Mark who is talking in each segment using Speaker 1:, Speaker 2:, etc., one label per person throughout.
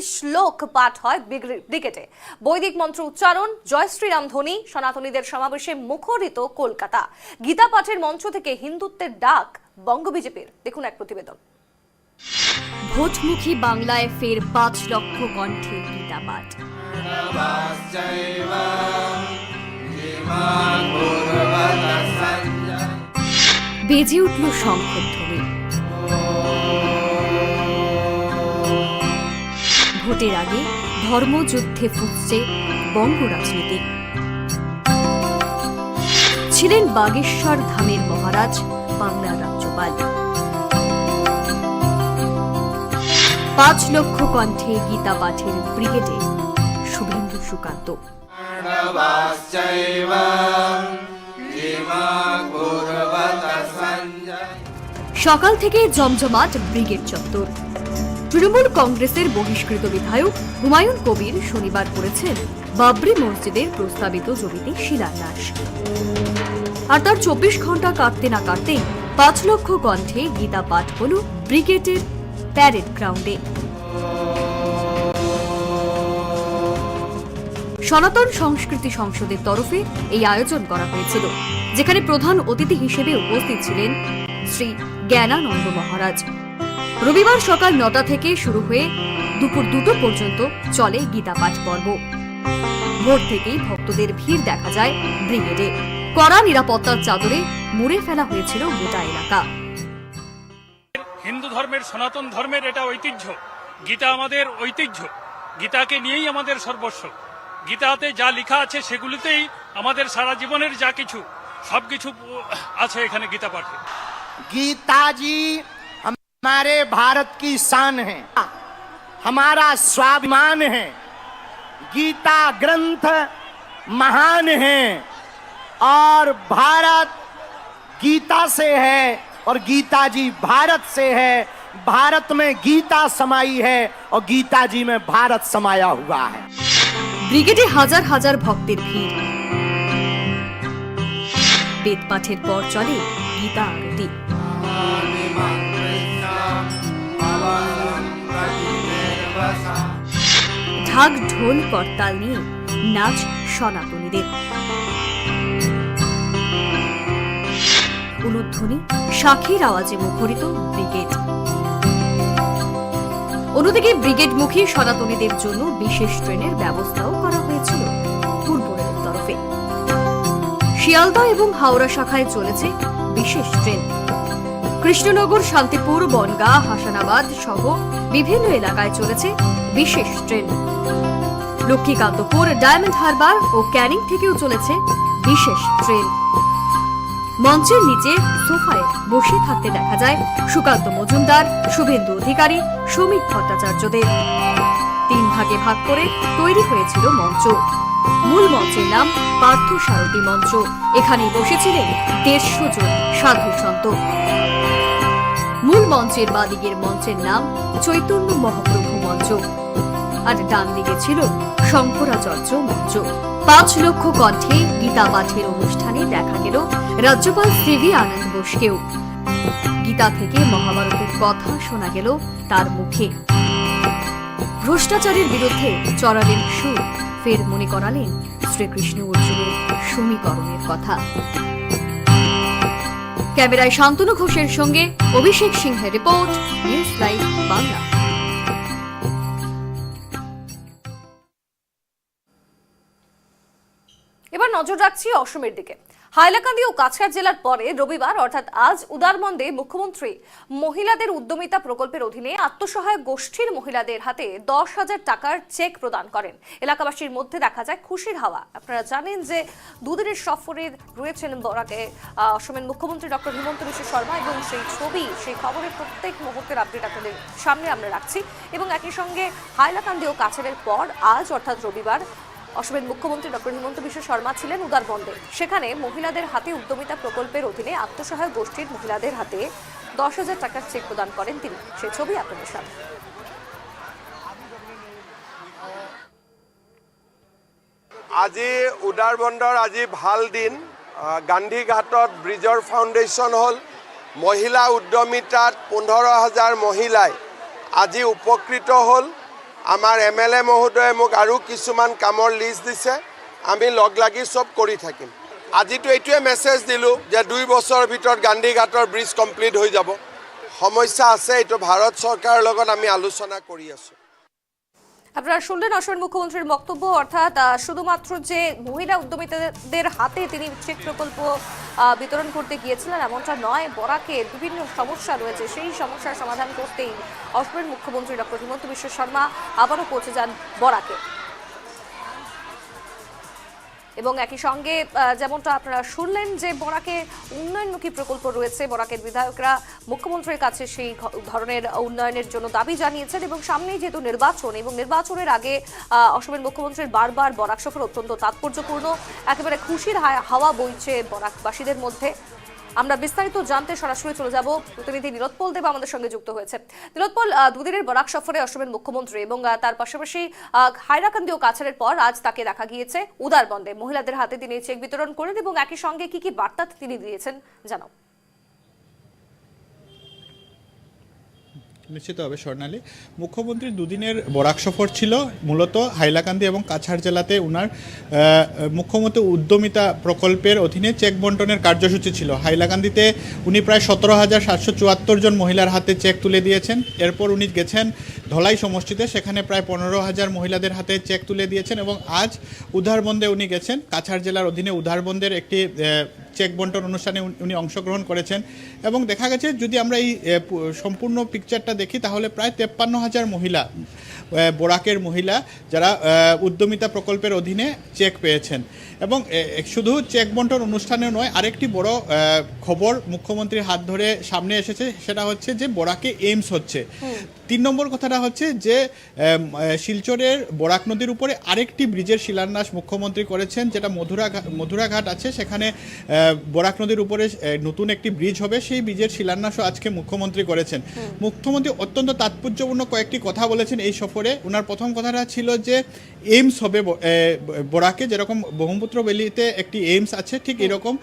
Speaker 1: শ্লোক পাঠ হয় ব্রিগ- ব্রিগেডে বৈদিক মন্ত্র উচ্চারণ, জয় শ্রীরাম ধ্বনি, সনাতনীদের সমাবেশে মুখরিত কলকাতা। গীতা পাঠের মঞ্চ থেকে হিন্দুত্বের ডাক, বঙ্গ বিজেপির। দেখুন এক প্রতিবেদন।
Speaker 2: ভোটমুখী বাংলায় ফের পাঁচ লক্ষ কণ্ঠে গীতা পাঠ। বেজে উঠল শঙ্খধ্বনি ভোটের আগে ধর্মযুদ্ধে ফুটছে বঙ্গ রাজনীতি। ছিলেন বাগেশ্বর ধামের মহারাজ, বাংলার রাজ্যপাল। পাঁচ লক্ষ কণ্ঠে গীতা পাঠের ব্রিগেডে শুভেন্দু সুকান্ত। সকাল থেকে জমজমাট ব্রিগেড চত্বর। তৃণমূল কংগ্রেসের বহিষ্কৃত বিধায়ক হুমায়ুন কবির শনিবার করেছেন বাবরি মসজিদের প্রস্তাবিত জমিতে শিলান্যাস। আর তার চব্বিশ ঘণ্টা কাটতে না কাটতেই পাঁচ লক্ষ কণ্ঠে গীতা পাঠ হল ব্রিগেডের প্যারেড গ্রাউন্ডে। সনাতন সংস্কৃতি সংসদের তরফে এই আয়োজন করা হয়েছিল, যেখানে প্রধান অতিথি হিসেবে উপস্থিত ছিলেন শ্রী জ্ঞানানন্দ মহারাজ। রবিবার সকাল নটা থেকে শুরু হয়ে দুপুর দুটো পর্যন্ত চলে গীতাপাঠ পর্ব। ভোর থেকেই ভক্তদের ভিড় দেখা যায় ব্রিগেডে। কড়া নিরাপত্তার চাদরে মুড়ে ফেলা হয়েছিল গোটা এলাকা।
Speaker 3: হিন্দু ধর্মের সনাতন ধর্মের এটা ঐতিহ্য। গীতা আমাদের ঐতিহ্য। গীতাকে নিয়েই আমাদের সর্বস্ব। গীতাতে যা লেখা আছে সেগুলিতেই আমাদের সারা জীবনের যা কিছু সবকিছু আছে এখানে গীতা পাঠে
Speaker 4: গীতাজি हमारे भारत की शान है हमारा स्वाभिमान है गीता ग्रंथ महान है और भारत गीता से है और गीता जी भारत से है भारत में गीता समाई है और गीता जी में भारत समाया हुआ है
Speaker 2: ব্রিগেডে হাজার হাজার ভক্তের ভিড় বেদ পাঠের পর চলে গীতা আরতি ঢাক ঢোল করতাল নিয়ে নাচ সনাতনীদের। উলুধ্বনি শাখের আওয়াজে মুখরিত ব্রিগেড। অন্যদিকে ব্রিগেডমুখী সনাতনীদের জন্য বিশেষ ট্রেনের ব্যবস্থাও করা হয়েছিল পূর্ব রেলের তরফে। শিয়ালদহ এবং হাওড়া শাখায় চলেছে বিশেষ ট্রেন। কৃষ্ণনগর, শান্তিপুর, বনগা, হাসানাবাদ সহ বিভিন্ন এলাকায় চলেছে বিশেষ ট্রেন। লক্ষ্মীকান্তপুর, ডায়মন্ড হারবার ও ক্যানিং থেকেও চলেছে বিশেষ ট্রেন। মঞ্চের নিচে সোফায় বসে থাকতে দেখা যায় সুকান্ত মজুমদার, শুভেন্দু অধিকারী শ্রমিক ভট্টাচার্যদের। ভাগে ভাগ করে তৈরি হয়েছিল মঞ্চ। মূল মঞ্চের নাম পার্থ সারথী মঞ্চ। এখানেই বসেছিলেন দেড়শো জন সাধু সন্ত। মূল মঞ্চের বাদিকের মঞ্চের নাম চৈতন্য মহাপ্রভু মঞ্চ। আর ডান দিকে ছিল শঙ্করাচার্য মঞ্চ। পাঁচ লক্ষ কণ্ঠে গীতা পাঠের অনুষ্ঠানে দেখা গেল রাজ্যপাল সিভি আনন্দ বোসকেও। গীতা থেকে মহাভারতের কথা শোনা গেল তার মুখে। ভ্রষ্টাচারের বিরুদ্ধে চড়ালেন সুর। ফের মনে করালেন শ্রীকৃষ্ণ অর্জুনের সমীকরণের কথা। ক্যামেরায় শান্তনু ঘোষের সঙ্গে অভিষেক সিংহের রিপোর্ট, নিউজ লাইভ বাংলা।
Speaker 1: এবার নজর রাখছি অসমের দিকে। হাইলাকান্দি ও কাছাড় জেলার পরে রবিবার, অর্থাৎ আজ উদারবন্দে মুখ্যমন্ত্রী মহিলাদের উদ্যমিতা প্রকল্পের অধীনে আত্মসহায়ক গোষ্ঠীর মহিলাদের হাতে দশ হাজার টাকার চেক প্রদান করেন। এলাকাবাসীর মধ্যে দেখা যায় খুশির হাওয়া। আপনারা জানেন যে দুদিনের সফরে রয়েছেন বরাকে অসমের মুখ্যমন্ত্রী ডক্টর হিমন্ত বিশ্ব শর্মা এবং সেই ছবি, সেই খবরের প্রত্যেক মুহূর্তের আপডেট আপনাদের সামনে আমরা রাখছি। এবং একই সঙ্গে হাইলাকান্দি ও কাছাড়ের পর আজ, অর্থাৎ রবিবার অসমের মুখ্যমন্ত্রী ডক্টর হিমন্ত বিশ্ব শর্মা ছিলেন উদারবন্দে সেখানে মহিলাদের হাতে উদ্যমিতা প্রকল্পের অধীনে আত্মসহায়ক গোষ্ঠীর মহিলাদের হাতে দশ হাজার টাকার চেক প্রদান করেন তিনি। সে ছবি আপনাদের সামনে।
Speaker 5: আজি উদাৰবন্দৰ আজি ভালো দিন। আহ, গান্ধী ঘাটত ব্ৰিজৰ ফাউণ্ডেশ্যন হ'ল। মহিলা উদ্যমিতাত পোন্ধৰ হাজাৰ মহিলাই আজি উপকৃত হ'ল। আমাৰ এম এল এ মহোদয়ে মোক আৰু কিছুমান কামৰ লিষ্ট দিছে। আমি লগ লাগি চব কৰি থাকিম। আজিতো এইটোৱে মেছেজ দিলোঁ যে দুই বছৰৰ ভিতৰত গান্ধীঘাটৰ ব্ৰিজ কমপ্লিট হৈ যাব। সমস্যা আছে, এইটো ভাৰত চৰকাৰৰ লগত আমি আলোচনা কৰি আছোঁ।
Speaker 1: আপনারা শুনলেন অসমের মুখ্যমন্ত্রীর বক্তব্য, অর্থাৎ শুধুমাত্র যে মহিলা উদ্যমিতাদের হাতে তিনি চেক প্রকল্প বিতরণ করতে গিয়েছিলেন, এমনটা নয় বরাকের বিভিন্ন সমস্যা রয়েছে। সেই সমস্যার সমাধান করতেই অসমের মুখ্যমন্ত্রী ডক্টর হিমন্ত বিশ্ব শর্মা আবারও পৌঁছে যান বরাকে। এবং একই সঙ্গে যেমনটা আপনারা শুনলেন যে বরাকে উন্নয়নমুখী প্রকল্প রয়েছে, বরাকের বিধায়করা মুখ্যমন্ত্রীর কাছে সেই ধরনের উন্নয়নের জন্য দাবি জানিয়েছেন এবং সামনেই যেহেতু নির্বাচন এবং নির্বাচনের আগে অসমের মুখ্যমন্ত্রীর বারবার বরাক সফর অত্যন্ত তাৎপর্যপূর্ণ। একেবারে খুশির হাওয়া বইছে বরাকবাসীদের মধ্যে। আমরা বিস্তারিত জানতে সরাসরি চলে যাব। প্রতিনিধি নীলোৎপল দেব আমাদের সঙ্গে যুক্ত হয়েছে। নীলোৎপল আহ, দুদিনের বরাক সফরে অসমের মুখ্যমন্ত্রী এবং তার পাশাপাশি হাইরাকান্দি ও কাছাড়ের পর আজ তাকে দেখা গিয়েছে উদারবন্দে। মহিলাদের হাতে তিনি চেক বিতরণ করেন এবং একই সঙ্গে কি কি বার্তা তিনি দিয়েছেন জানাও।
Speaker 6: নিশ্চিতভাবে স্বর্ণালী। মুখ্যমন্ত্রীর দুদিনের বরাক সফর ছিল মূলত হাইলাকান্দি এবং কাছাড় জেলাতে উনার মুখ্যমন্ত্রী উদ্যমিতা প্রকল্পের অধীনে চেক বন্টনের কার্যসূচি ছিল। হাইলাকান্দিতে উনি প্রায় সতেরো হাজার সাতশো চুয়াত্তর জন মহিলার হাতে চেক তুলে দিয়েছেন। এরপর উনি গেছেন ধলাই সমষ্টিতে, সেখানে প্রায় পনেরো হাজার মহিলাদের হাতে চেক তুলে দিয়েছেন এবং আজ উধারবন্দে উনি গেছেন। কাছাড় জেলার অধীনে উধারবন্দের একটি চেক বন্টন অনুষ্ঠানে উনি- অংশগ্রহণ করেছেন। এবং দেখা গেছে, যদি আমরা এই সম্পূর্ণ পিকচারটা দেখি, তাহলে প্রায় তেপ্পান্ন হাজার মহিলা বোরাকের মহিলা, যারা উদ্যমিতা প্রকল্পের অধীনে চেক পেয়েছেন। এবং শুধু চেক বন্টন অনুষ্ঠানে নয় আরেকটি বড় খবর মুখ্যমন্ত্রীর হাত ধরে সামনে এসেছে সেটা হচ্ছে যে বরাকে এইমস হচ্ছে। তিন নম্বর কথাটা হচ্ছে যে শিলচরের বরাক নদীর উপরে আরেকটি ব্রিজের শিলান্যাস মুখ্যমন্ত্রী করেছেন যেটা মধুরা মধুরাঘাট আছে সেখানে বরাক নদীর উপরে নতুন একটি ব্রিজ হবে সেই ব্রিজের শিলান্যাসও আজকে মুখ্যমন্ত্রী করেছেন। মুখ্যমন্ত্রী অত্যন্ত তাৎপর্যপূর্ণ কয়েকটি কথা বলেছেন এই সফরে। ওনার প্রথম কথাটা ছিল যে এইমস হবে বরাকে যেরকম ব্রহ্মপুত্র বেলিতে একটি এইমস আছে ঠিক এরকম।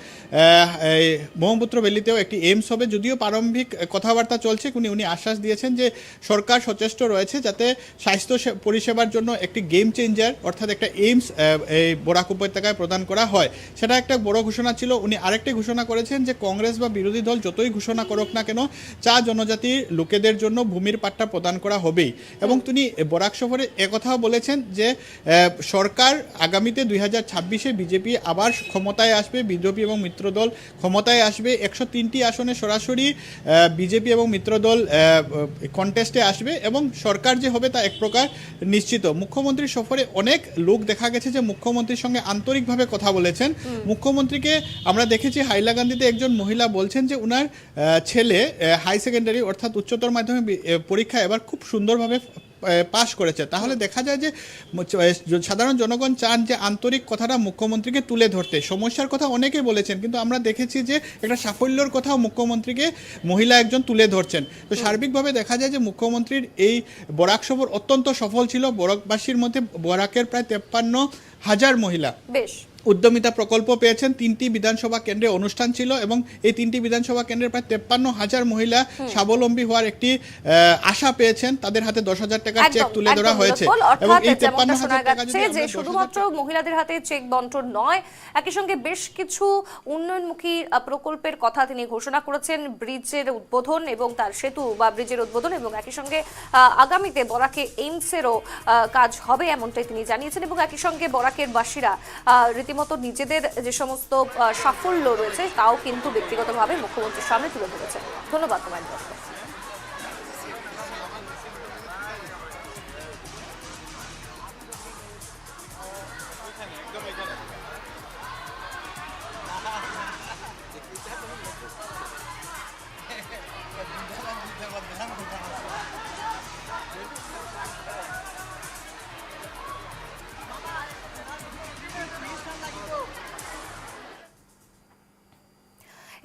Speaker 6: ব্রহ্মপুত্র বেলিতেও একটি এইমস হবে। যদিও প্রারম্ভিক কথাবার্তা চলছে উনি উনি আশ্বাস দিয়েছেন যে সরকার সচেষ্ট রয়েছে যাতে স্বাস্থ্য পরিষেবার জন্য একটি গেম চেঞ্জার অর্থাৎ একটা এইমস এই বরাক উপত্যকায় প্রদান করা হয়। সেটা একটা বড় ঘোষণা ছিল। উনি আরেকটি ঘোষণা করেছেন যে কংগ্রেস বা বিরোধী দল যতই ঘোষণা করুক না কেন চা জনজাতির লোকেদের জন্য ভূমির পাট্টা প্রদান করা হবেই। এবং তিনি বরাক সফরে একথাও বলেছেন যে সরকার আগামীতে দুই হাজার ছাব্বিশে বিজেপি আবার ক্ষমতায় আসবে বিজেপি এবং মিত্রদল ক্ষমতায় আসবে। একশো তিনটি আসনে সরাসরি বিজেপি এবং মিত্রদল কন্টেস্টে আসবে এবং সরকার যে হবে তা এক প্রকার নিশ্চিত। মুখ্যমন্ত্রীর সফরে অনেক লোক দেখা গেছে যে মুখ্যমন্ত্রীর সঙ্গে আন্তরিকভাবে কথা বলেছেন। মুখ্যমন্ত্রীকে আমরা দেখেছি হাইলাকান্দিতে একজন মহিলা বলছেন যে উনার ছেলে হাই সেকেন্ডারি অর্থাৎ উচ্চতর মাধ্যমিক পরীক্ষা এবার খুব সুন্দরভাবে পাশ করেছে। তাহলে দেখা যায় যে সাধারণ জনগণ চান যে আন্তরিক কথাটা মুখ্যমন্ত্রীকে তুলে ধরতে। সমস্যার কথা অনেকে বলেছেন কিন্তু আমরা দেখেছি যে একটা সাফল্যর কথাও মুখ্যমন্ত্রীকে মহিলা একজন তুলে ধরছেন। তো সার্বিকভাবে দেখা যায় যে মুখ্যমন্ত্রীর এই বরাক সফর অত্যন্ত সফল ছিল। বরাকবাসীর মধ্যে বরাকের প্রায় তেপ্পান্ন হাজার মহিলা।
Speaker 1: বেশ।
Speaker 6: উদ্যমিতা প্রকল্প পেয়েছেন। তিনটি বিধানসভা কেন্দ্রে অনুষ্ঠান ছিল এবং এই তিনটি বিধানসভা কেন্দ্রের প্রায় তেপ্পান্ন হাজার মহিলা স্বাবলম্বী হওয়ার একটি আশা পেয়েছেন। তাদের হাতে দশ হাজার টাকার চেক তুলে ধরা হয়েছে। এবং এই তেপ্পান্ন হাজার টাকা
Speaker 1: যে শুধুমাত্র মহিলাদের হাতে চেক বন্টন নয় একই সঙ্গে বেশ কিছু উন্নয়নমুখী প্রকল্পের কথা তিনি ঘোষণা করেছেন। ব্রিজের উদ্বোধন এবং তার সেতু বা ব্রিজের উদ্বোধন এবং একই সঙ্গে আগামীতে বরাকে এইমসেরও কাজ হবে এমনটাই তিনি জানিয়েছেন এবং একই সঙ্গে বরাকের বাসীরা আহ, রীতিমতো নিজেদের যে সমস্ত সাফল্য রয়েছে, তাও কিন্তু ব্যক্তিগতভাবে মুখ্যমন্ত্রীর সামনে তুলে ধরেছেন। ধন্যবাদ তোমার দর্শক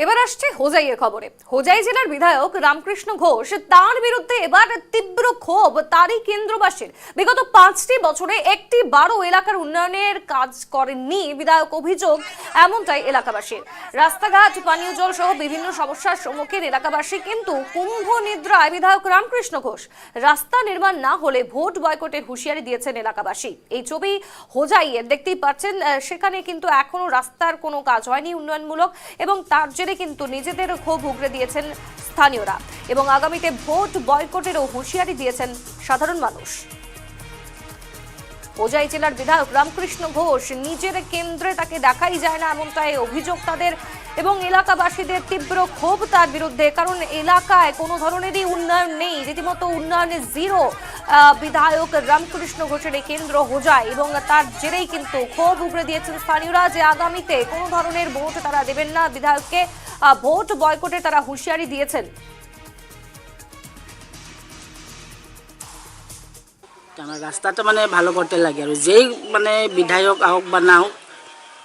Speaker 1: এবার আসছে হোজাইয়ের খবরে। হোজাই জেলার বিধায়ক রামকৃষ্ণ ঘোষ তার বিরুদ্ধে এবার তীব্র ক্ষোভ তারই কেন্দ্রবাসীর। বিগত পাঁচটি বছরে একটি বারো এলাকার উন্নয়নের কাজ করেননি বিধায়ক অভিযোগ এমনটাই এলাকাবাসীর। রাস্তাঘাট, পানীয় জল সহ বিভিন্ন সমস্যার সম্মুখীন এলাকাবাসী কিন্তু কুম্ভ নিদ্রায় বিধায়ক রামকৃষ্ণ ঘোষ। রাস্তা নির্মাণ না হলে ভোট বয়কটের হুঁশিয়ারি দিয়েছেন এলাকাবাসী। এই ছবি হোজাইয়ের দেখতেই পাচ্ছেন সেখানে কিন্তু এখনও রাস্তার কোনো কাজ হয়নি উন্নয়নমূলক এবং তার জেরে কিন্তু নিজেদের ক্ষোভ উগরে দিয়েছেন স্থানীয়রা। এবং আগামীতে ভোট বয়কটেরও হুঁশিয়ারি দিয়েছেন সাধারণ মানুষ। হোজাই জেলার বিধায়ক রামকৃষ্ণ ঘোষ নিজের কেন্দ্রে তাকে দেখাই যায় না এমনটাই অভিযোগ তাদের এবং এলাকাবাসীদের তীব্র ক্ষোভ তার বিরুদ্ধে। কারণ এলাকায় কোনো ধরনেরই উন্নয়ন নেই। রীতিমতো উন্নয়নে জিরো বিধায়ক রামকৃষ্ণ ঘোষের এই কেন্দ্র হোজাই এবং তার জেরেই কিন্তু ক্ষোভ উগড়ে দিয়েছেন স্থানীয়রা যে আগামীতে কোনো ধরনের ভোট তারা দেবেন না। বিধায়ককে ভোট বয়কটে তারা হুঁশিয়ারি দিয়েছেন।
Speaker 7: আমার রাস্তাটা মানে ভালো করতে লাগে আৰু। যেই মানে বিধায়ক আহক বা নাহক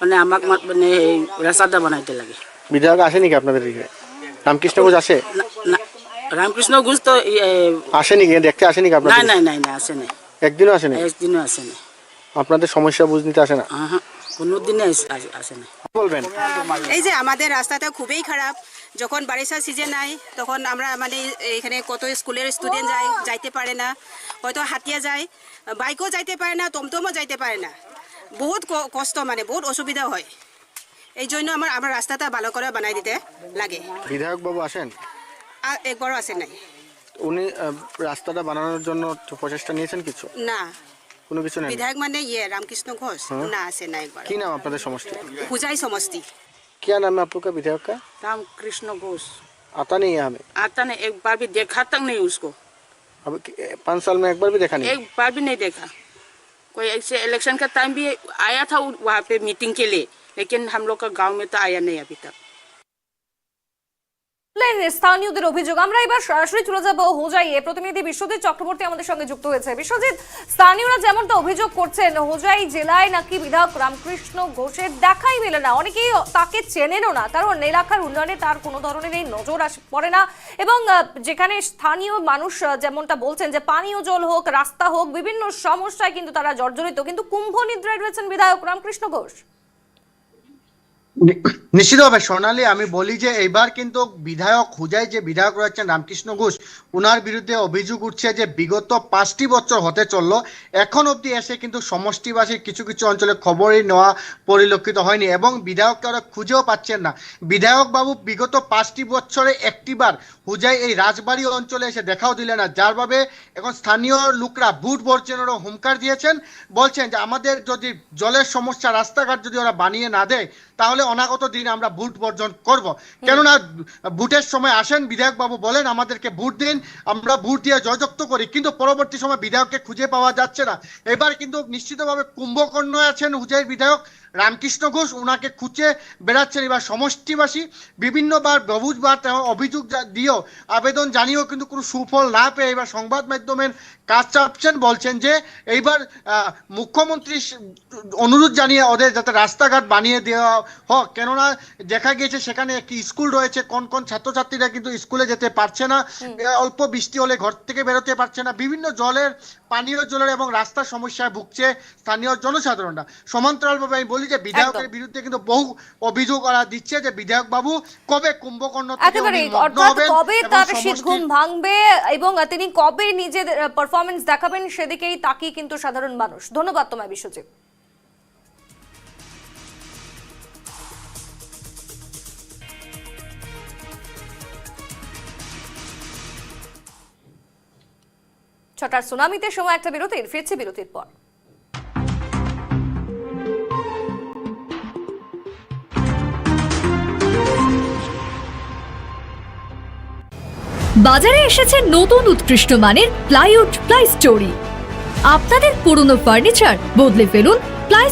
Speaker 7: মানে আমাক মানে এই রাস্তাটা বানাইতে লাগে।
Speaker 8: বিধায়ক আসে নাকি আপনাদের এদিকে রামকৃষ্ণ ঘোষ আসে
Speaker 7: না- না রামকৃষ্ণ ঘোষ তো এ,
Speaker 8: আসে নাকি? দেখতে আসে নাকি
Speaker 7: নাই
Speaker 8: আপনাদের
Speaker 7: নাই নাই নাই আসে নাই।
Speaker 8: একদিনও আসে নাকি?
Speaker 7: একদিনও আসে নাই।
Speaker 8: আপনাদের সমস্যা বুঝ নিতে আসে না?
Speaker 7: আহা, কোনো দিনে আস- নাই।
Speaker 8: বলবেন?
Speaker 9: এই যে আমাদের রাস্তাটা খুবই খারাপ। যখন বারিশার সিজন নাই তখন আমরা মানে এখানে কত স্কুলের স্টুডেন্ট যায় যাইতে পারে না। হয়তো হাতিয়া যায় বাইকও যাইতে পারে না টমটমও যাইতে পারে না। বহুত কষ্ট মানে বহুত অসুবিধা হয়। এই জন্য আমার আমার রাস্তাটা ভালো করে বানাই দিতে লাগে।
Speaker 8: বিধায়ক বাবু আসেন?
Speaker 9: একবারও আসে নাই।
Speaker 8: উনি রাস্তাটা বানানোর জন্য প্রচেষ্টা নিয়েছেন কিছু?
Speaker 9: না।
Speaker 8: কোনো কিছু নেই
Speaker 9: বিধায়ক মানে ইয়ে রামকৃষ্ণ ঘোষ। না আসে না একবার
Speaker 8: কি নাম আপনাদের সমষ্টি
Speaker 9: পূজাই সমষ্টি।
Speaker 8: क्या नाम है आप लोग का विधायक का?
Speaker 7: नाम कृष्ण घोष।
Speaker 8: आता नहीं है हमें
Speaker 7: आता नहीं एक बार भी देखा तक नहीं उसको।
Speaker 8: अब पाँच साल में एक बार भी देखा नहीं?
Speaker 7: एक बार भी नहीं देखा। कोई ऐसे इलेक्शन का टाइम भी आया था वहाँ पे मीटिंग के लिए लेकिन हम लोग का गाँव में तो आया नहीं अभी तक।
Speaker 1: স্থানীয়দের অভিযোগ। আমরা এবার সরাসরি চলে যাব হোজাইয়ে। প্রতিনিধি বিশ্বজিৎ চক্রবর্তী আমাদের সঙ্গে যুক্ত হয়েছে। বিশ্বজিৎ, স্থানীয়রা যেমনটা অভিযোগ করছেন, হোজাই জেলায় নাকি বিধায়ক রামকৃষ্ণ ঘোষের দেখাই মেলে না। অনেকেই তাকে চেনেনও না। কারণ এলাকার উন্নয়নে তার কোনো ধরনের এই নজর আস পড়ে না। এবং যেখানে স্থানীয় মানুষ যেমনটা বলছেন যে পানীয় জল হোক, রাস্তা হোক, বিভিন্ন সমস্যায় কিন্তু তারা জর্জরিত। কিন্তু কুম্ভ নিদ্রায় রয়েছেন বিধায়ক রামকৃষ্ণ ঘোষ।
Speaker 10: নিশ্চিতভাবে সোনালি, আমি বলি যে এইবার কিন্তু বিধায়ক হুজাই যে বিধায়ক রয়েছেন রামকৃষ্ণ ঘোষ ওনার বিরুদ্ধে অভিযোগ উঠছে যে বিগত পাঁচটি বছর হতে চলল। এখন অবধি এসে কিন্তু সমষ্টিবাসীর কিছু কিছু অঞ্চলে খবরই নেওয়া পরিলক্ষিত হয়নি এবং বিধায়ককে ওরা খুঁজেও পাচ্ছেন না। বিধায়ক বাবু, বিগত পাঁচটি বছরে একটিবার হুজাই এই রাজবাড়ি অঞ্চলে এসে দেখাও দিলেন না। যার ভাবে এখন স্থানীয় লোকরা বুট বর্জনেরও হুমকার দিয়েছেন। বলছেন যে আমাদের যদি জলের সমস্যা, রাস্তাঘাট যদি ওরা বানিয়ে না দেয় তাহলে অনাগত দিন আমরা ভোট বর্জন করব। কেননা ভোটের সময় আসেন বিধায়ক বাবু বলেন, আমাদেরকে ভোট দিন, আমরা ভোট দিয়ে জয়যুক্ত করি। কিন্তু পরবর্তী সময় বিধায়ককে খুঁজে পাওয়া যাচ্ছে না। এবার কিন্তু নিশ্চিতভাবে কুম্ভকর্ণ আছেন হুজাইর বিধায়ক। রামকৃষ্ণ ঘোষ ওনাকে খুঁজে বেড়াচ্ছেন। এবার সমষ্টিবাসী বিভিন্নবার বহুবার অভিযোগ দিয়েও আবেদন জানিয়েও কিন্তু কোনো সুফল না পেয়ে এবার সংবাদ মাধ্যমের কাজ চাপছেন। বলছেন যে এইবার মুখ্যমন্ত্রী অনুরোধ জানিয়ে ওদের যাতে রাস্তাঘাট বানিয়ে দেওয়া হোক। কেননা দেখা গিয়েছে সেখানে একটি স্কুল রয়েছে। কোন কোন ছাত্রছাত্রীরা কিন্তু স্কুলে যেতে পারছে না। অল্প বৃষ্টি হলে ঘর থেকে বেরোতে পারছে না। বিভিন্ন জলের পানীয় জলের এবং রাস্তার সমস্যায় ভুগছে স্থানীয় জনসাধারণরা। সমান্তরালভাবে আমি বলি যে বিধায়কের বিরুদ্ধে কিন্তু বহু অভিযোগ ওরা দিচ্ছে যে বিধায়ক বাবু কবে কুম্ভকর্ণ
Speaker 1: একেবারে অর্থাৎ কবে তার
Speaker 10: সমষ্টি-
Speaker 1: শীত ঘুম ভাঙবে এবং তিনি কবে নিজের পারফরমেন্স দেখাবেন সেদিকেই তাকিয়ে কিন্তু সাধারণ মানুষ। ধন্যবাদ তোমায় বিশ্বজিৎ। ছটার সুনামিতে সময় একটা বিরতির ফিরছে বিরতির পর।
Speaker 2: বাজারে এসেছে নতুন উৎকৃষ্ট মানের প্লাইউড প্লাই স্টোরি। আপনাদের পুরনো ফার্নিচার বদলে ফেলুন প্লাই